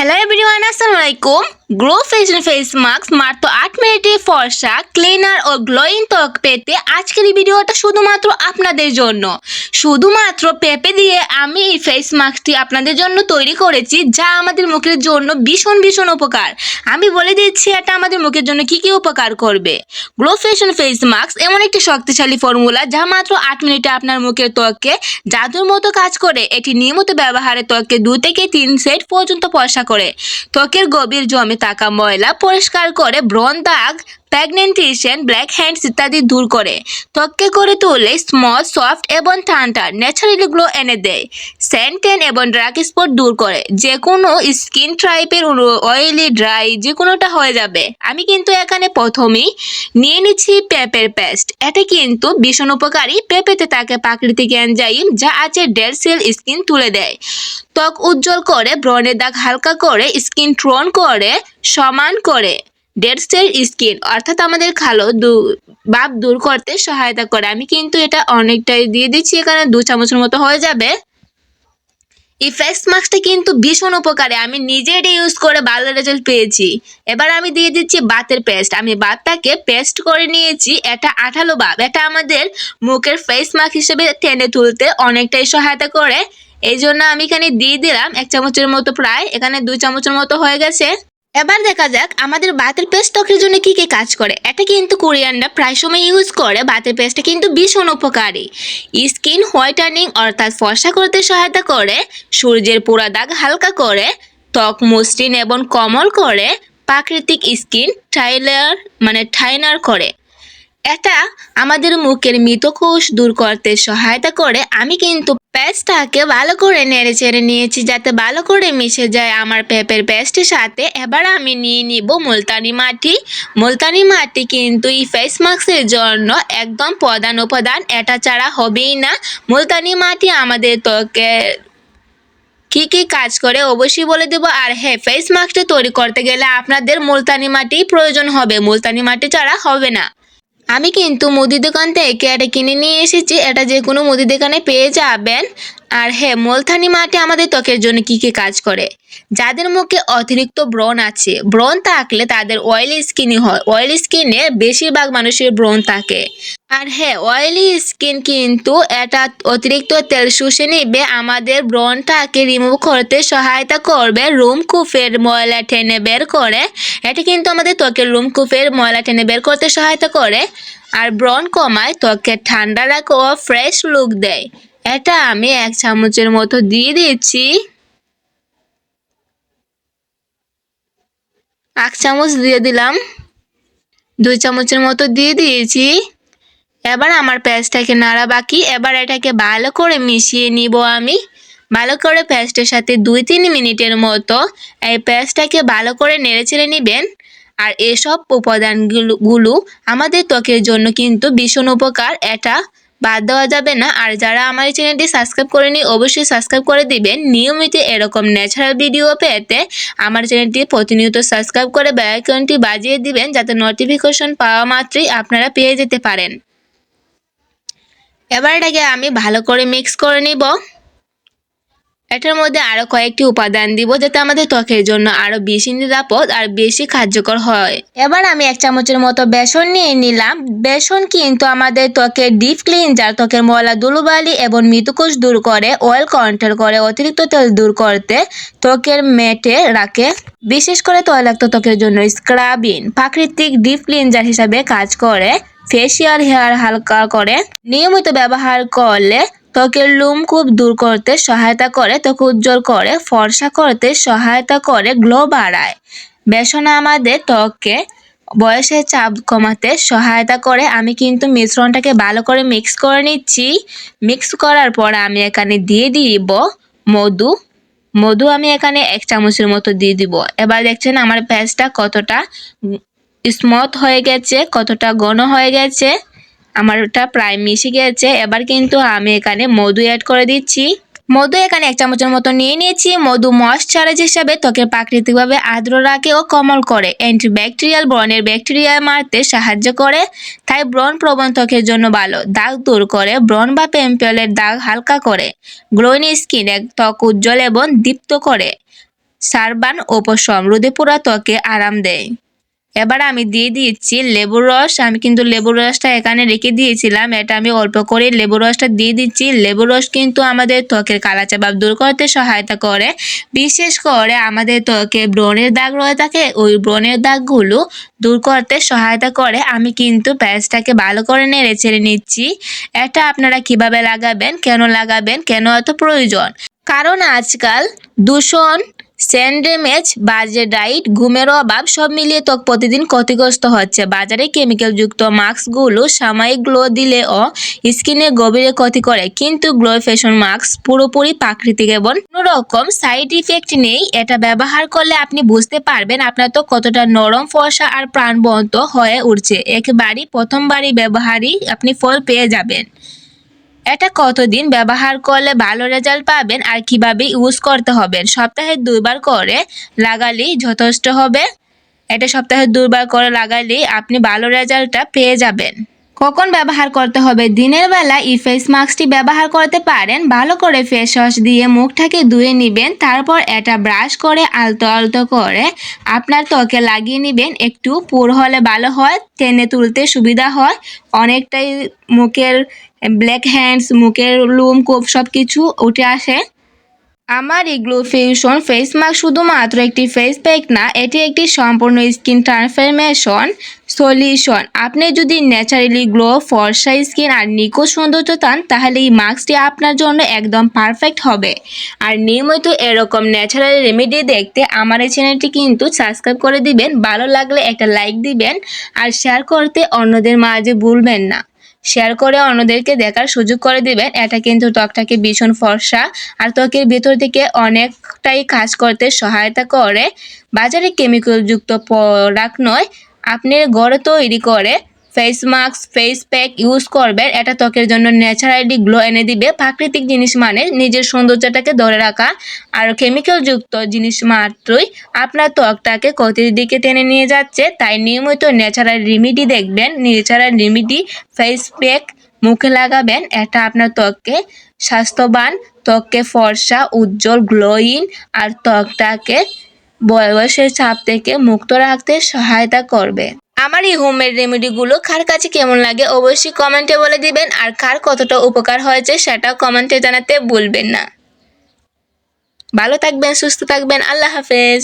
Hello everyone আসসালামু আলাইকুম glow ফেশন face mask মাত্র আট মিনিটে ফর্সা ক্লিনার ও গ্লোয়িং ত্বক পেতে আজকের এই ভিডিওটা শুধুমাত্র আপনাদের জন্য। শুধুমাত্র পেঁপে দিয়ে আমি এই ফেস মাস্কটি আপনাদের জন্য তৈরি করেছি, যা আমাদের মুখের জন্য ভীষণ ভীষণ উপকার। আমি বলে দিচ্ছি, এটা আমাদের মুখের জন্য কি কি উপকার করবে। গ্লো ফেশন ফেস মাস্ক এমন একটি শক্তিশালী ফর্মুলা যা মাত্র আট মিনিটে আপনার মুখের ত্বককে জাদুর মতো কাজ করে, এটি নিয়মিত ব্যবহারে ত্বককে দু থেকে তিন সেট পর্যন্ত পয়সা করে। ত্বকের গভীর জমে থাকা ময়লা পরিষ্কার করে ব্রণ দাগ প্রেগনেন্টেশন ব্ল্যাক হ্যান্ডস ইত্যাদি দূর করে। ত্বককে করে তোলে স্মল সফট এবং ঠান্ডা ন্যাচারালি গ্লো এনে দেয়। স্যান্টেন এবং ড্রাক স্পট দূর করে। যে কোনো স্কিন টাইপের অয়েলি ড্রাই যে কোনোটা হয়ে যাবে। আমি কিন্তু এখানে প্রথমেই নিয়ে নিচ্ছি পেঁপের পেস্ট এটা কিন্তু ভীষণ উপকারী। পেঁপেতে থাকে প্রাকৃতিক এনজাইম যা আছে ডেড সেল স্কিন তুলে দেয়। ত্বক উজ্জ্বল করে, ব্রণের দাগ হালকা করে স্কিন ট্রন করে, সমান করে। ডেড সেল স্কিন অর্থাৎ আমাদের খালো দু, বাপ দূর করতে সহায়তা করে। আমি কিন্তু এটা অনেকটাই দিয়ে দিচ্ছি, এখানে দু চামচের মতো হয়ে যাবে। এই ফেস মাস্কটা কিন্তু ভীষণ উপকারে। আমি নিজে এটা ইউজ করে ভালো রেজাল্ট পেয়েছি। এবার আমি দিয়ে দিচ্ছি বাতের পেস্ট আমি বাতটাকে পেস্ট করে নিয়েছি এটা আঠালো ভাব এটা আমাদের মুখের ফেস মাস্ক হিসেবে টেনে তুলতে অনেকটাই সহায়তা করে। এই জন্য আমি এখানে দিয়ে দিলাম এক চামচের মতো প্রায়। এখানে দুই চামচের মতো হয়ে গেছে। এবার দেখা যাক আমাদের বাতের পেস্ট ত্বকের জন্য কি কি কাজ করে। এটা কিন্তু কোরিয়ানরা প্রায় সময় ইউজ করে বাতের পেস্টটা কিন্তু ভীষণ উপকারী। স্কিন হোয়াইটানিং অর্থাৎ ফর্সা করতে সহায়তা করে, সূর্যের পোড়া দাগ হালকা করে, ত্বক মসৃণ এবং কমল করে, প্রাকৃতিক স্কিন টাইলার মানে ঠাইনার করে। এটা আমাদের মুখের মৃতকোষ দূর করতে সহায়তা করে। আমি কিন্তু পেস্টটাকে ভালো করে নেড়ে চেড়ে নিয়েছি যাতে ভালো করে মিশে যায় আমার পেঁপের পেস্টের সাথে। এবার আমি নিয়ে নিব মুলতানি মাটি। মুলতানি মাটি কিন্তু এই ফেস মাস্কের জন্য একদম প্রধান উপাদান এটা ছাড়া হবেই না। মুলতানি মাটি আমাদের ত্বকের কি কি কাজ করে অবশ্যই বলে দেব। আর হ্যাঁ ফেস মাস্কটা তৈরি করতে গেলে আপনাদের মুলতানি মাটি প্রয়োজন হবে। মুলতানি মাটি ছাড়া হবে না। আমি কিন্তু মুদি দোকান থেকে এটা কিনে নিয়ে এসেছি। এটা যে কোনো মুদি দোকানে পেয়ে যাবেন। আর হ্যাঁ মলথানি মাটি আমাদের ত্বকের জন্য কি কি কাজ করে? যাদের মুখে অতিরিক্ত ব্রণ আছে, ব্রণ থাকলে তাদের অয়েলি স্কিনই হয়। অয়েলি স্কিনে বেশিরভাগ মানুষের ব্রণ থাকে। আর হ্যাঁ অয়েলি স্কিন কিন্তু এটা অতিরিক্ত তেল শুষে নিবে, আমাদের ব্রণটাকে রিমুভ করতে সহায়তা করবে রুমকুফের ময়লা টেনে বের করে। এটি কিন্তু আমাদের ত্বকের রুমকুফের ময়লা টেনে বের করতে সহায়তা করে। আর ব্রণ কমায় ত্বকে ঠান্ডা রাখে ও ফ্রেশ লুক দেয়। এটা আমি এক চামচের মতো দিয়ে দিচ্ছি। এক চামচ দিয়ে দিলাম। দুই চামচের মতো দিয়ে দিয়েছি। এবার আমার পেঁয়াজটাকে নাড়া বাকি, এবার এটাকে ভালো করে মিশিয়ে নিব আমি। ভালো করে পেঁয়াজটার সাথে দুই তিন মিনিটের মতো এই পেঁয়াজটাকে ভালো করে নেড়ে চেড়ে নেবেন। আর এসব উপাদানগুলো আমাদের ত্বকের জন্য কিন্তু ভীষণ উপকার, এটা বাদ দেওয়া যাবে না। আর যারা আমার এই চ্যানেলটি সাবস্ক্রাইব করেনি, অবশ্যই সাবস্ক্রাইব করে দিবেন। নিয়মিত এরকম ন্যাচারাল ভিডিও পেতে আমার চ্যানেলটি প্রতিনিয়ত সাবস্ক্রাইব করে আইকনটি বাজিয়ে দিবেন, যাতে নোটিফিকেশন পাওয়া মাত্রই আপনারা পেয়ে যেতে পারেন। এবার এটাকে আমি ভালো করে মিক্স করে নিব। এটার মধ্যে আরও কয়েকটি উপাদান দিব যাতে আমাদের ত্বকের জন্য আরও বেশি নিরাপদ আর বেশি কার্যকর হয়। এবার আমি এক চামচের মতো বেসন নিয়ে নিলাম। বেসন কিন্তু আমাদের ত্বকের ডিপ ক্লিনজার ত্বকের ময়লা ধুলোবালি এবং মৃতকোষ দূর করে অয়েল কন্ট্রোল করে, অতিরিক্ত তেল দূর করতে ত্বকের মেটে রাখে। বিশেষ করে তৈলাক্ত ত্বকের জন্য স্ক্রাবিন প্রাকৃতিক ডিপ ক্লিনজার হিসাবে কাজ করে। ফেসিয়াল হেয়ার হালকা করে। নিয়মিত ব্যবহার করলে ত্বকের লোম খুব দূর করতে সহায়তা করে, ত্বক উজ্জ্বল করে, ফর্সা করতে সহায়তা করে গ্লো বাড়ায়। বেসন আমাদের ত্বককে বয়সের চাপ কমাতে সহায়তা করে। আমি কিন্তু মিশ্রণটাকে ভালো করে মিক্স করে নিচ্ছি। মিক্স করার পর আমি এখানে দিয়ে দিব মধু। মধু আমি এখানে এক চামচের মতো দিয়ে দিব। এবার দেখছেন আমার পেঁয়াজটা কতটা স্মুথ হয়ে গেছে, কতটা ঘন হয়ে গেছে আমার ওটা প্রায় মিশে গেছে। এবার কিন্তু আমি এখানে মধু অ্যাড করে দিচ্ছি। মধু এখানে এক চামচের মতো নিয়ে নিয়েছি। মধু ময়শ্চারাইজ হিসাবে ত্বকের প্রাকৃতিকভাবে আর্দ্র রাখে ও কোমল করে। অ্যান্টিব্যাকটেরিয়াল ব্রণের ব্যাকটেরিয়া মারতে সাহায্য করে। তাই ব্রণ প্রবণ ত্বকের জন্য ভালো। দাগ দূর করে ব্রণ বা পেম্পলের দাগ হালকা করে। গ্লোইং স্কিন এক ত্বক উজ্জ্বল এবং দীপ্ত করে। সারবান উপশম। রোদে পোড়া ত্বকে আরাম দেয়। এবার আমি দিয়ে দিয়েছি লেবুর রস। আমি কিন্তু লেবুর রসটা এখানে রেখে দিয়েছিলাম। এটা আমি অল্প করে লেবুর রসটা দিয়ে দিচ্ছি। লেবুর রস কিন্তু আমাদের ত্বকের কালা চাবাব দূর করতে সহায়তা করে। বিশেষ করে আমাদের ত্বকে ব্রণের দাগ রয়ে থাকে, ওই ব্রণের দাগগুলো দূর করতে সহায়তা করে। আমি কিন্তু পেঁয়াজটাকে ভালো করে নেড়ে ছেড়ে নিচ্ছি। এটা আপনারা কীভাবে লাগাবেন, কেন লাগাবেন, কেন এত প্রয়োজন? কারণ আজকাল দূষণ স্যান্ডেমেজ বাজে ডাইট, ঘুমের অভাব, সব মিলিয়ে ত্বক প্রতিদিন ক্ষতিগ্রস্ত হচ্ছে। বাজারে কেমিক্যালযুক্ত মাস্কগুলো সাময়িক গ্লো দিলেও স্কিনে গভীরে ক্ষতি করে। কিন্তু গ্লো ফেশন মাস্ক পুরোপুরি প্রাকৃতিক এবং কোনো রকম সাইড ইফেক্ট নেই। এটা ব্যবহার করলে আপনি বুঝতে পারবেন আপনার তো কতটা নরম, ফর্সা আর প্রাণবন্ত হয়ে উঠছে। একেবারেই প্রথমবারই ব্যবহারই আপনি ফল পেয়ে যাবেন। এটা কতদিন ব্যবহার করলে ভালো রেজাল্ট পাবেন আর কীভাবে ইউজ করতে হবে? সপ্তাহে দুইবার করে লাগালেই যথেষ্ট হবে। এটা সপ্তাহে দুইবার করে লাগালেই আপনি ভালো রেজাল্টটা পেয়ে যাবেন। কখন ব্যবহার করতে হবে? দিনের বেলা এই ফেস মাস্কটি ব্যবহার করতে পারেন। ভালো করে ফেস ওয়াশ দিয়ে মুখটাকে ধুয়ে নেবেন। তারপর এটা ব্রাশ করে আলতো আলতো করে আপনার ত্বকে লাগিয়ে নেবেন। একটু পুর হলে ভালো হয়, টেনে তুলতে সুবিধা হয়। অনেকটাই মুখের ব্ল্যাক হ্যান্ডস মুখের লুম কোপ সব কিছু উঠে আসে। আমার এই গ্লো ফিউশন ফেস মাস্ক শুধুমাত্র একটি ফেস প্যাক না, এটি একটি সম্পূর্ণ স্কিন ট্রান্সফরমেশন সলিউশন আপনি যদি ন্যাচারালি গ্লো ফর্সা স্কিন আর নিখোঁজ সৌন্দর্য চান, তাহলে এই মাস্কটি আপনার জন্য একদম পারফেক্ট হবে। আর নিয়মিত এরকম ন্যাচারাল রেমেডি দেখতে আমার এই চ্যানেলটি কিন্তু সাবস্ক্রাইব করে দিবেন, ভালো লাগলে একটা লাইক দিবেন আর শেয়ার করতে অন্যদের মাঝে ভুলবেন না। শেয়ার করে অন্যদেরকে দেখার সুযোগ করে দিবেন। এটা কিন্তু ত্বকটাকে ভীষণ ফর্সা আর ত্বকের ভেতর থেকে অনেকটাই কাজ করতে সহায়তা করে। বাজারে কেমিক্যালযুক্ত প্রোডাক্ট নয় আপনি গড়ে তৈরি করে face mask, face pack use করবেন এটা ত্বকের জন্য ন্যাচারালি গ্লো এনে দিবে। প্রাকৃতিক জিনিস মানে নিজের সৌন্দর্যটাকে ধরে রাখা আর কেমিক্যালযুক্ত জিনিস মাত্রই আপনার ত্বকটাকে ক্ষতির দিকে টেনে নিয়ে যাচ্ছে। তাই নিয়মিত ন্যাচারাল রেমিডি দেখবেন। ন্যাচারাল রেমিডি ফেস প্যাক মুখে লাগাবেন। এটা আপনার ত্বককে স্বাস্থ্যবান, ত্বককে ফর্সা, উজ্জ্বল গ্লোয়িং আর ত্বকটাকে বয়সের চাপ থেকে মুক্ত রাখতে সহায়তা করবে। আমার এই হোমমেড রেমেডিগুলো কার কাছে কেমন লাগে অবশ্যই কমেন্টে বলে দিবেন, আর কার কতটা উপকার হয়েছে সেটাও কমেন্টে জানাতে ভুলবেন না। ভালো থাকবেন, সুস্থ থাকবেন, আল্লাহ হাফেজ।